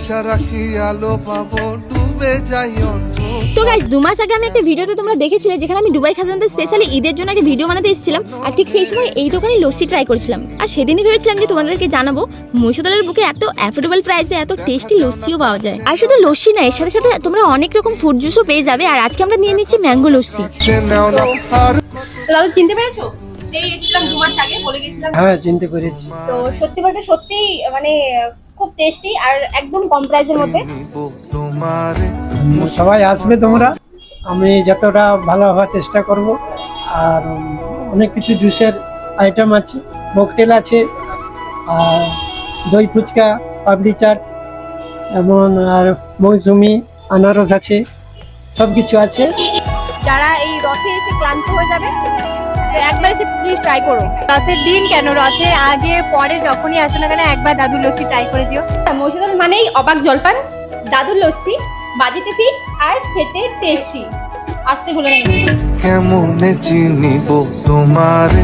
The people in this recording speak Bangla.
আশা রাখি আলো পাবো ডুবে যাই তো গাইজ দু মাস আগে আমি একটা ভিডিওতে তোমরা দেখেছিলে যেখানে আমি দুবাই খাজানতে স্পেশালি ঈদের জন্য একটা ভিডিও বানাতে এসেছিলাম আর ঠিক সেই সময় এই দোকানে লস্যি ট্রাই করেছিলাম। আর সেদিনই ভেবেছিলাম যে তোমাদেরকে জানাব মহিষাদলের বুকে এত অ্যাফোর্ডেবল প্রাইসে এত টেস্টি লস্যিও পাওয়া যায়। আর শুধু লস্যি না এর সাথে সাথে তোমরা অনেক রকম ফুড জুসও পেয়ে যাবে আর আজকে আমরা নিয়ে নিচ্ছি ম্যাঙ্গো লস্যি। দাদা চিনতে পেরেছ? সেই এসেছিলাম দু মাস আগে বলে গেছিলাম হ্যাঁ চিনতে পেরেছি। তো সত্যি বলতে সত্যি মানে খুব টেস্টি আর একদম কম প্রাইসের মধ্যে। সবাই আসবে তোমরা। আমি যতটা ভালো হওয়ার চেষ্টা করব। আর অনেক কিছু জুসের আইটেম আছে। মকটেল আছে। আর দই ফুচকা পাপড়ি চাট এমন আর মৌসুমি আনারস আছে। সব কিছু আছে। যারা এই রথে এসে ক্লান্ত হয়ে যাবে একবার এসে প্লিজ ট্রাই করো। রথের দিন কেন? রথের আগে পরে যখনই আসো না কেন একবার দাদুর লস্যি ট্রাই করে যেও। মসুদল মানেই অবাক জলপান। দাদুর লস্যি বাজিতে ফিট আর খেতে টেস্টি আসতে ভুলে কেমন চিনিব তোমারে?